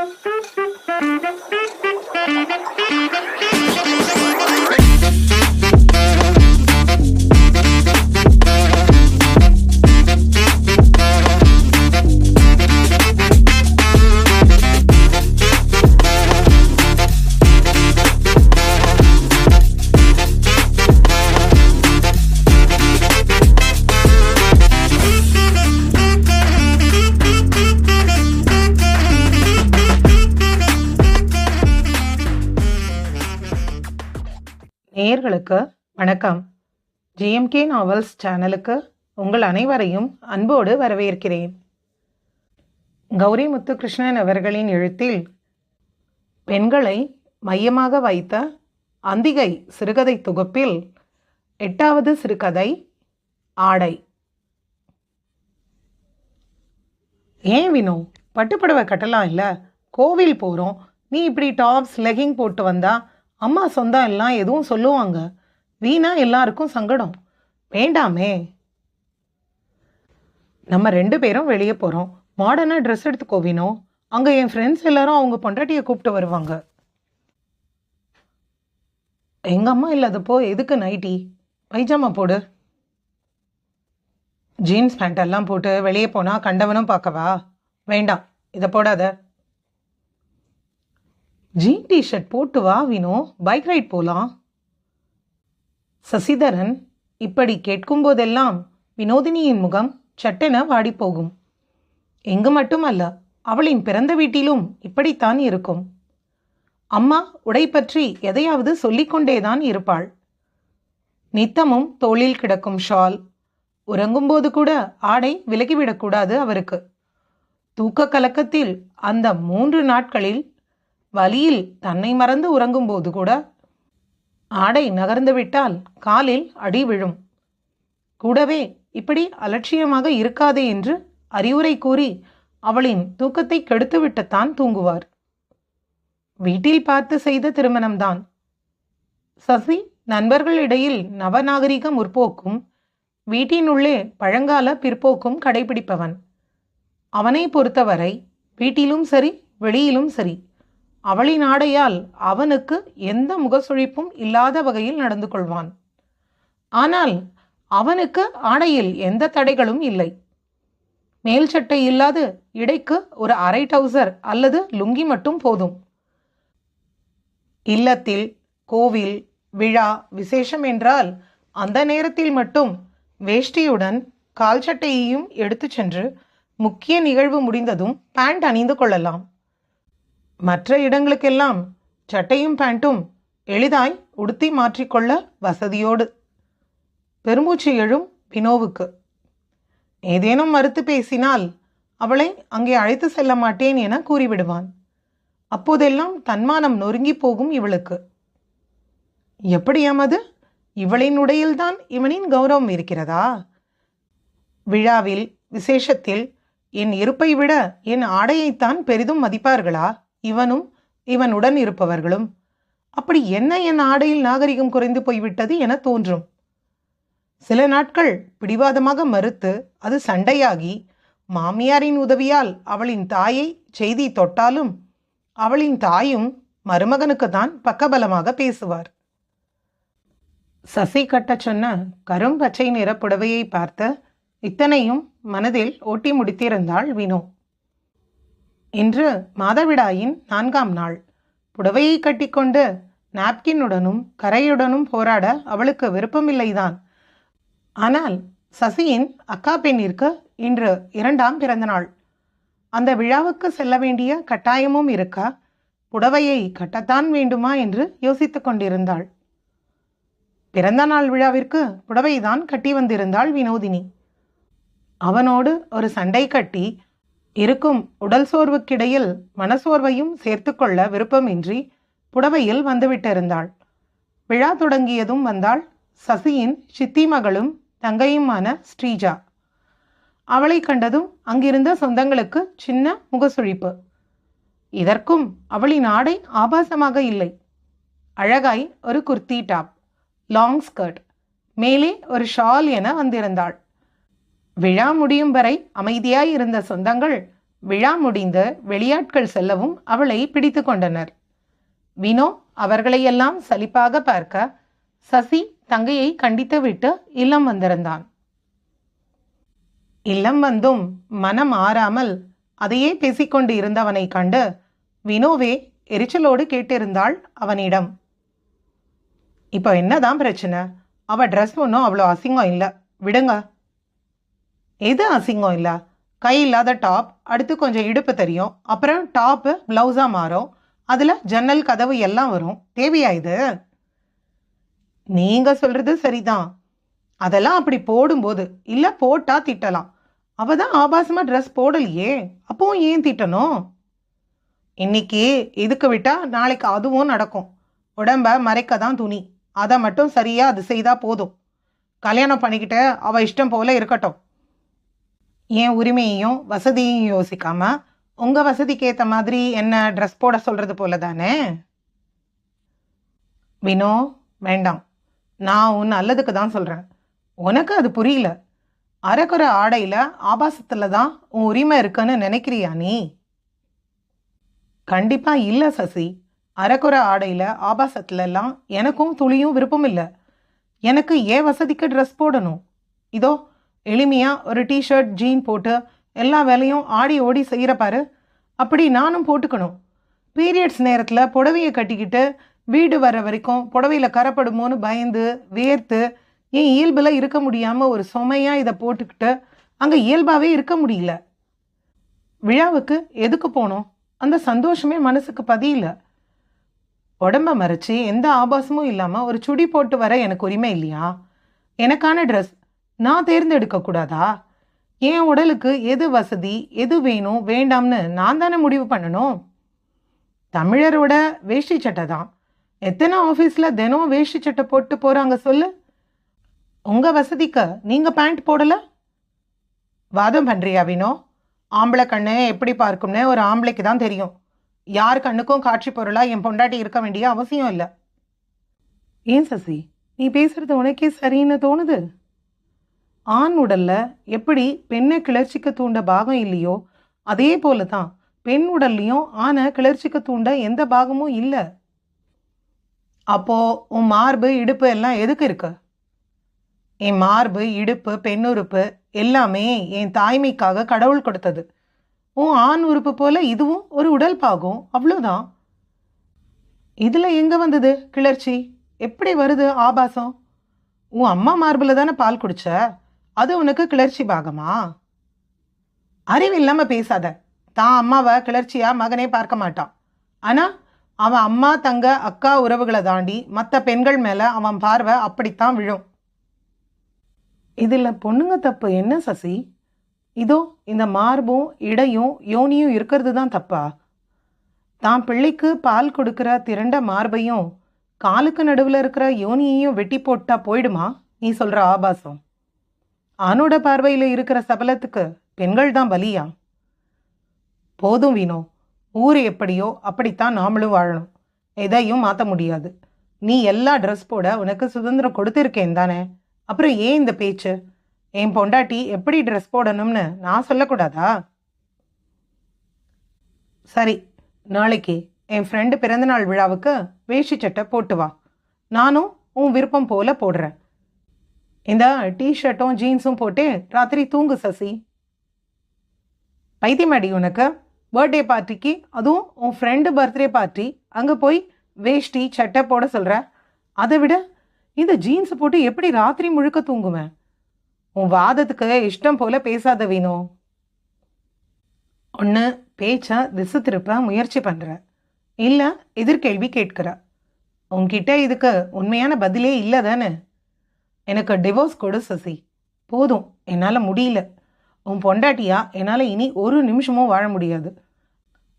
Thank you. நேர்களுக்கு வணக்கம். GMK novels சேனலுக்கு உங்கள் அனைவரையும் அன்போடு வரவேற்கிறேன். கௌரி முத்துகிருஷ்ணன் அவர்களின் எழுத்தில் பெண்களை மையமாக வைத்த அந்திகை சிறுகதை தொகுப்பில் எட்டாவது சிறுகதை ஆடை. ஏன் வினோ? பட்டுப்புடவை கட்டலாம் இல்லை? கோவில் போகிறோம் நீ இப்படி டாப்ஸ் லெகிங் போட்டு வந்தால் அம்மா சொந்தம் எல்லாம் எதுவும் சொல்லுவாங்க. வீணா எல்லாருக்கும் சங்கடம். வேண்டாமே. நம்ம ரெண்டு பேரும் வெளியே போகிறோம் மாடர்னாக ட்ரெஸ் எடுத்துக்கோவினோ அங்கே என் ஃப்ரெண்ட்ஸ் எல்லாரும் அவங்க பொண்டாட்டியை கூப்பிட்டு வருவாங்க. எங்கள் அம்மா இல்லாதப்போ எதுக்கு நைட்டி பைஜாமா போடு. ஜீன்ஸ் பேண்ட் எல்லாம் போட்டு வெளியே போனால் கண்டவனும் பார்க்கவா? வேண்டாம். இதை போடாத. ஜீன் டி ஷர்ட் போட்டு வா வினோ. பைக் ரைட் போலாம். சசிதரன் இப்படி கேட்கும்போதெல்லாம் வினோதினியின் முகம் சட்டென வாடிப்போகும். எங்கு மட்டுமல்ல அவளின் பிறந்த வீட்டிலும் இப்படித்தான் இருக்கும். அம்மா உடை பற்றி எதையாவது சொல்லிக்கொண்டேதான் இருப்பாள். நித்தமும் தோளில் கிடக்கும் ஷால். உறங்கும்போது கூட ஆடை விலகிவிடக்கூடாது அவருக்கு. தூக்க கலக்கத்தில் அந்த மூன்று நாட்களில் வலியில் தன்னை மறந்து உறங்கும்போது கூட ஆடை நகர்ந்துவிட்டால் காலில் அடி விழும். கூடவே இப்படி அலட்சியமாக இருக்காதே என்று அறிவுரை கூறி அவளின் தூக்கத்தை கெடுத்துவிட்டுத்தான் தூங்குவார். வீட்டில் பார்த்து செய்த திருமணம்தான். சசி நண்பர்களிடையில் நவநாகரிக முற்போக்கும் வீட்டினுள்ளே பழங்கால பிற்போக்கும் கடைபிடிப்பவன். அவனை பொறுத்தவரை வீட்டிலும் சரி வெளியிலும் சரி. அவளின் ஆடையால் அவனுக்கு எந்த முகசுழிப்பும் இல்லாத வகையில் நடந்து கொள்வான். ஆனால் அவனுக்கு ஆடையில் எந்த தடைகளும் இல்லை. மேல் சட்டை இல்லாது இடைக்கு ஒரு அரை டவுசர் அல்லது லுங்கி மட்டும் போதும். இல்லத்தில் கோவில் விழா விசேஷம் என்றால் அந்த நேரத்தில் மட்டும் வேஷ்டியுடன் கால் சட்டையையும் எடுத்துச் சென்று முக்கிய நிகழ்வு முடிந்ததும் பேண்ட் அணிந்து கொள்ளலாம். மற்ற இடங்களுக்கெல்லாம் சட்டையும் பேண்ட்டும் எளிதாய் உடுத்தி மாற்றிக்கொள்ள வசதியோடு. பெருமூச்சு எழும் வினோவுக்கு. ஏதேனும் மறுத்து பேசினால் அவளை அங்கே அழைத்து செல்ல மாட்டேன் என கூறிவிடுவான். அப்போதெல்லாம் தன்மானம் நொறுங்கி போகும் இவளுக்கு. எப்படியாமது இவளின் உடையில்தான் இவனின் கௌரவம் இருக்கிறதா? விழாவில் விசேஷத்தில் என் இருப்பை விட என் ஆடையைத்தான் பெரிதும் மதிப்பார்களா? இவனும் இவனுடன் இருப்பவர்களும் அப்படி என்ன என் ஆடையில் நாகரிகம் குறைந்து போய்விட்டது என தோன்றும். சில நாட்கள் பிடிவாதமாக மறுத்து அது சண்டையாகி மாமியாரின் உதவியால் அவளின் தாயை செய்தி தொட்டாலும் அவளின் தாயும் மருமகனுக்கு தான் பக்கபலமாக பேசுவார். சசி கட்டச் சொன்ன கரும்பச்சை நிற புடவையை பார்த்து இத்தனையும் மனதில் ஓட்டி முடித்திருந்தாள் வினோ. இன்று மாதவிடாயின் நான்காம் நாள். புடவையை கட்டிக்கொண்டு நாப்கினுடனும் கரையுடனும் போராட அவளுக்கு விருப்பமில்லைதான். ஆனால் சசியின் அக்கா பெண்ணிற்கு இன்று இரண்டாம் பிறந்தநாள் அந்த விழாவுக்கு செல்ல வேண்டிய கட்டாயமும் இருக்க புடவையை கட்டத்தான் வேண்டுமா என்று யோசித்து கொண்டிருந்தாள். பிறந்த நாள் விழாவிற்கு புடவைதான் கட்டி வந்திருந்தாள் வினோதினி. அவனோடு ஒரு சண்டை கட்டி இருக்கும் உடல் சோர்வுக்கிடையில் மனசோர்வையும் சேர்த்துக்கொள்ள விருப்பமின்றி புடவையில் வந்துவிட்டிருந்தாள். விழா தொடங்கியதும் வந்தாள் சசியின் சித்தி மகளும் தங்கையுமான ஸ்ரீஜா. அவளை கண்டதும் அங்கிருந்த சொந்தங்களுக்கு சின்ன முகசுழிப்பு. இதற்கும் அவளின் ஆடை ஆபாசமாக இல்லை. அழகாய் ஒரு குர்த்தி டாப் லாங் ஸ்கர்ட் மேலே ஒரு ஷால் என வந்திருந்தாள். விழா முடியும் வரை அமைதியாய் இருந்த சொந்தங்கள் விழா முடிந்து வெளியாட்கள் செல்லவும் அவளை பிடித்து கொண்டனர். வினோ அவர்களையெல்லாம் சலிப்பாக பார்க்க சசி தங்கையை கண்டித்துவிட்டு இல்லம் வந்திருந்தான். இல்லம் வந்தும் மனம் ஆறாமல் அதையே பேசிக்கொண்டு இருந்தவனை கண்டு வினோவே எரிச்சலோடு கேட்டிருந்தாள் அவனிடம். இப்போ என்னதான் பிரச்சனை? அவள் ட்ரெஸ் ஒன்றும் அவ்வளோ அசிங்கம் இல்லை. விடுங்க. எது அசிங்கம் இல்லை? கை இல்லாத டாப் அடுத்து கொஞ்சம் இடுப்பு தெரியும். அப்புறம் டாப்பு ப்ளவுஸாக மாறும். அதில் ஜன்னல் கதவு எல்லாம் வரும். தேவையா இது? நீங்கள் சொல்கிறது சரிதான். அதெல்லாம் அப்படி போடும்போது இல்லை போட்டால் திட்டலாம். அவள் தான் ஆபாசமாக ட்ரெஸ் போடலையே. அப்பவும் ஏன் திட்டணும்? இன்னைக்கு இதுக்கு விட்டால் நாளைக்கு அதுவும் நடக்கும். உடம்ப மறைக்க தான் துணி. அதை மட்டும் சரியாக அது செய்தால் போதும். கல்யாணம் பண்ணிக்கிட்டு அவள் இஷ்டம் போல இருக்கட்டும். என் உரிமையையும் வசதியையும் யோசிக்காம உங்க வசதிக்கு ஏற்ற மாதிரி என்ன ட்ரெஸ் போட சொல்றது போல தானே வினோ வேண்டாம். நான் உன் நல்லதுக்கு தான் சொல்கிறேன் உனக்கு அது புரியல. அரைக்குறை ஆடையில் ஆபாசத்தில் தான் உன் உரிமை இருக்குன்னு நினைக்கிறியா நீ? கண்டிப்பாக இல்லை சசி. அரைக்குறை ஆடையில் ஆபாசத்துலலாம் எனக்கும் துளியும் விருப்பம் இல்லை. எனக்கு ஏன் வசதிக்கு ட்ரெஸ் போடணும்? இதோ எளிமையாக ஒரு டிஷர்ட் ஜீன் போட்டு எல்லா வேலையும் ஆடி ஓடி செய்கிறப்பாரு அப்படி நானும் போட்டுக்கணும். பீரியட்ஸ் நேரத்தில் புடவையை கட்டிக்கிட்டு வீடு வர வரைக்கும் புடவையில் கரப்படுமோன்னு பயந்து வேர்த்து என் இயல்பில் இருக்க முடியாமல் ஒரு சுமையாக இதை போட்டுக்கிட்டு அங்கே இயல்பாகவே இருக்க முடியல. விழாவுக்கு எதுக்கு போனோம்? அந்த சந்தோஷமே மனசுக்கு பதியல. உடம்ப மறைச்சி எந்த ஆபாசமும் இல்லாமல் ஒரு சுடி போட்டு வர எனக்கு உரிமை இல்லையா? எனக்கான ட்ரெஸ் நான் தேர்ந்தெடுக்க கூடாதா என் உடலுக்கு எது வசதி எது வேணும் வேண்டாம்னு நான் தானே முடிவு பண்ணணும்? தமிழரோட வேஷ்டி சட்டை தான். எத்தனை ஆஃபீஸில் தினம் வேஷ்டி சட்டை போட்டு போகிறாங்க சொல்லு? உங்கள் வசதிக்கு நீங்கள் பேண்ட் போடலை? வாதம் பண்ணுறியா வினோ? ஆம்பளை கண்ணு எப்படி பார்க்கும்னு ஒரு ஆம்பளைக்கு தான் தெரியும். யார் கண்ணுக்கும் காட்சி பொருளாக என் பொண்டாட்டி இருக்க வேண்டிய அவசியம் இல்லை. ஏன் சசி? நீ பேசுறது உனக்கே சரின்னு தோணுது? ஆண் உடலில் எப்படி பெண்ணை கிளர்ச்சிக்கு தூண்ட பாகம் இல்லையோ அதே போல தான் பெண் உடல்லையும் ஆணை கிளர்ச்சிக்கு தூண்ட எந்த பாகமும் இல்லை. அப்போது உன் மார்பு இடுப்பு எல்லாம் எதுக்கு இருக்கு? என் மார்பு இடுப்பு பெண் உறுப்பு எல்லாமே என் தாய்மைக்காக கடவுள் கொடுத்தது. உன் ஆண் உறுப்பு போல இதுவும் ஒரு உடல் பாகம் அவ்வளோதான் இதில் எங்கே வந்தது கிளர்ச்சி? எப்படி வருது ஆபாசம்? உன் அம்மா மார்பில் தானே பால் குடிச்ச? அது உனக்கு கிளர்ச்சி பாகமா? அறிவு பேசாத. தான் அம்மாவை கிளர்ச்சியா மகனே பார்க்க மாட்டான். ஆனா அவன் அம்மா தங்க அக்கா உறவுகளை தாண்டி மற்ற பெண்கள் மேல அவன் பார்வை அப்படித்தான் விழும். இதில் பொண்ணுங்க தப்பு என்ன சசி? இதோ இந்த மார்பும் இடையும் யோனியும் இருக்கிறது தான் தப்பா? தான் பிள்ளைக்கு பால் கொடுக்குற திரண்ட மார்பையும் காலுக்கு நடுவில் இருக்கிற யோனியையும் வெட்டி போட்டா போயிடுமா? நீ சொல்ற ஆபாசம். ஆணோட பார்வையில் இருக்கிற சபலத்துக்கு பெண்கள் தான் பலியா? போதும் வீணோ ஊர் எப்படியோ அப்படித்தான் நாமளும் வாழணும். எதையும் மாற்ற முடியாது. நீ எல்லா ட்ரெஸ் போட உனக்கு சுதந்திரம் கொடுத்துருக்கேன் தானே? அப்புறம் ஏன் இந்த பேச்சு? என் பொண்டாட்டி எப்படி ட்ரெஸ் போடணும்னு நான் சொல்லக்கூடாதா? சரி நாளைக்கு என் ஃப்ரெண்டு பிறந்தநாள் விழாவுக்கு வேஷ்டி சட்டை போட்டு வா. நானும் உன் விருப்பம் போல போடுறேன். இந்த டிஷர்ட்டும் ஜீன்ஸும் போட்டு ராத்திரி தூங்கு சசி. பைத்தியமாடி உனக்கு. பர்த்டே பார்ட்டிக்கு அதுவும் உன் ஃப்ரெண்டு பர்த்டே பார்ட்டி அங்கே போய் வேஷ்டி சட்டை போட சொல்கிற அதை விட இந்த ஜீன்ஸை போட்டு எப்படி ராத்திரி முழுக்க தூங்குவேன்? உன் வாதத்துக்கு இஷ்டம் போல பேசாத வேணும் ஒன்று பேச்சை திசு திருப்ப முயற்சி பண்ணுற இல்லை எதிர்கேள்வி கேட்கிற. உன்கிட்ட இதுக்கு உண்மையான பதிலே இல்லை தானே? எனக்கு டிவோர்ஸ் கொடு சசி. போதும். என்னால் முடியல. உன் பொண்டாட்டியா? என்னால் இனி ஒரு நிமிஷமும் வாழ முடியாது.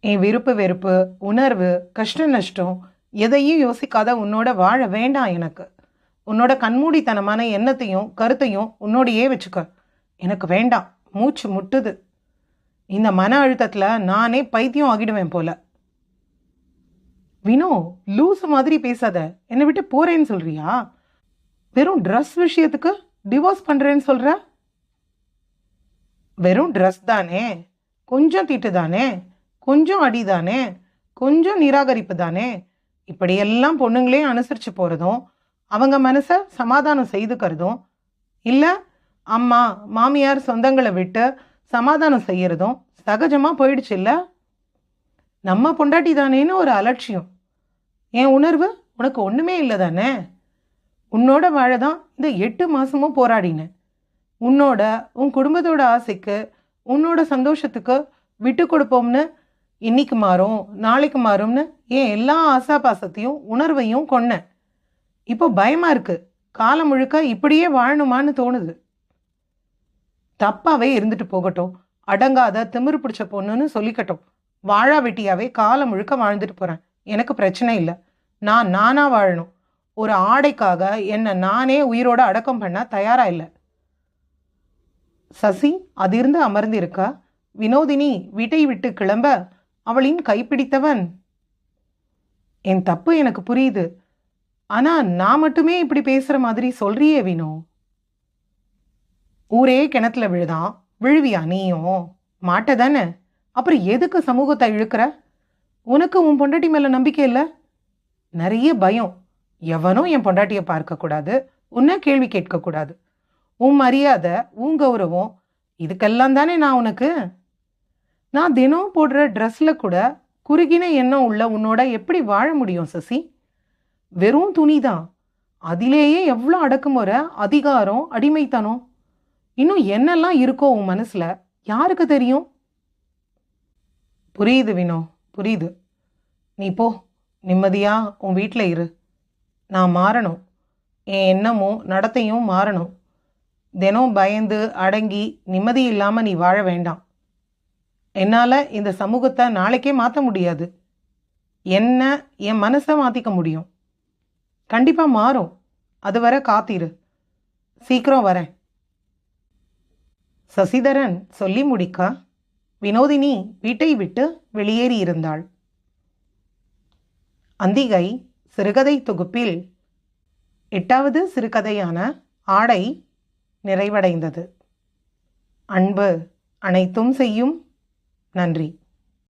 என் விருப்பு வெறுப்பு உணர்வு கஷ்ட நஷ்டம் எதையும் யோசிக்காத உன்னோட வாழ வேண்டாம் எனக்கு. உன்னோட கண்மூடித்தனமான எண்ணத்தையும் கருத்தையும் உன்னோடையே வச்சுக்க. எனக்கு வேண்டாம். மூச்சு முட்டுது. இந்த மன அழுத்தத்தில் நானே பைத்தியம் ஆகிடுவேன் போல. வினோ லூசு மாதிரி பேசாத. என்னை விட்டு போறேன்னு சொல்றியா? வெறும் ட்ரெஸ் விஷயத்துக்கு டிவோர்ஸ் பண்ணுறேன்னு சொல்கிற வெறும் ட்ரெஸ் தானே. கொஞ்சம் திட்டு தானே. கொஞ்சம் அடி தானே. கொஞ்சம் நிராகரிப்பு தானே. இப்படியெல்லாம் பொண்ணுங்களே அனுசரித்து போகிறதும் அவங்க மனசை சமாதானம் செய்துக்கிறதும் இல்லை அம்மா மாமியார் சொந்தங்களை விட்டு சமாதானம் செய்கிறதும் சகஜமாக போயிடுச்சு இல்லை? நம்ம பொண்டாட்டி தானேன்னு ஒரு அலட்சியம். என் உணர்வு உனக்கு ஒன்றுமே இல்லை தானே? உன்னோட வாழ தான் இந்த எட்டு மாதமும் போராடினேன் உன்னோட உன் குடும்பத்தோட ஆசைக்கு உன்னோட சந்தோஷத்துக்கு விட்டு கொடுப்போம்னு இன்னைக்கு மாறும் நாளைக்கு மாறும்னு என் எல்லா ஆசா பாசத்தையும் உணர்வையும் கொன்னேன் இப்போ பயமாக இருக்குது காலம் முழுக்க இப்படியே வாழணுமான்னு தோணுது. தப்பாகவே இருந்துட்டு போகட்டும். அடங்காத திமிரு பிடிச்ச பொண்ணுன்னு சொல்லிக்கட்டும். வாழா வெட்டியாவே காலம் முழுக்க வாழ்ந்துட்டு போகிறேன் எனக்கு பிரச்சனை இல்லை. நான் நானா வாழணும். ஒரு ஆடைக்காக என்னை நானே உயிரோட அடக்கம் பண்ண தயாரா இல்லை. சசி அதிர்ந்து அமர்ந்திருக்க? வினோதினி வீட்டை விட்டு கிளம்ப அவளின் கைப்பிடித்தவன். என் தப்பு எனக்கு புரியுது. ஆனா நான் மட்டுமே இப்படி பேசுற மாதிரி சொல்றியே வினோ. ஊரே கிணத்துல விழுதான். விழுவியா நீயும்? மாட்ட தானே அப்புறம் எதுக்கு சமூகத்தை இழுக்கிற? உனக்கு உன் பொண்டாட்டி மேல நம்பிக்கை இல்லை? நிறைய பயம். எவனும் என் பொண்டாட்டியை பார்க்கக்கூடாது உன்னை கேள்வி கேட்கக்கூடாது. உன் மரியாதை உன் கௌரவம் இதுக்கெல்லாம் தானே நான் உனக்கு? நான் தினம் போடுற ட்ரெஸ்ஸில் கூட குறுகின எண்ணம் உள்ள உன்னோட எப்படி வாழ முடியும் சசி? வெறும் துணி தான். அதிலேயே எவ்வளோ அடக்குமுறை அதிகாரம் அடிமைத்தனம். இன்னும் என்னெல்லாம் இருக்கோ உன் மனசில்? யாருக்கு தெரியும்? புரியுது வினோ புரியுது. நீ போ நிம்மதியாக உன் வீட்டில் இரு. நான் மாறணும். என் எண்ணமும் நடத்தையும் மாறணும். தினம் பயந்து அடங்கி நிம்மதி இல்லாமல் நீ வாழ வேண்டாம். என்னால் இந்த சமூகத்தை நாளைக்கே மாற்ற முடியாது. என்ன என் மனசை மாற்றிக்க முடியும்? கண்டிப்பாக மாறும். அதுவரை காத்திரு. சீக்கிரம் வரேன். சசிதரன் சொல்லி முடிக்க? வினோதினி வீட்டை விட்டு வெளியேறி இருந்தாள். அந்திகை சிறுகதை தொகுப்பில் எட்டாவது சிறுகதையான ஆடை நிறைவடைந்தது. அன்பு அனைத்தும் செய்யும். நன்றி.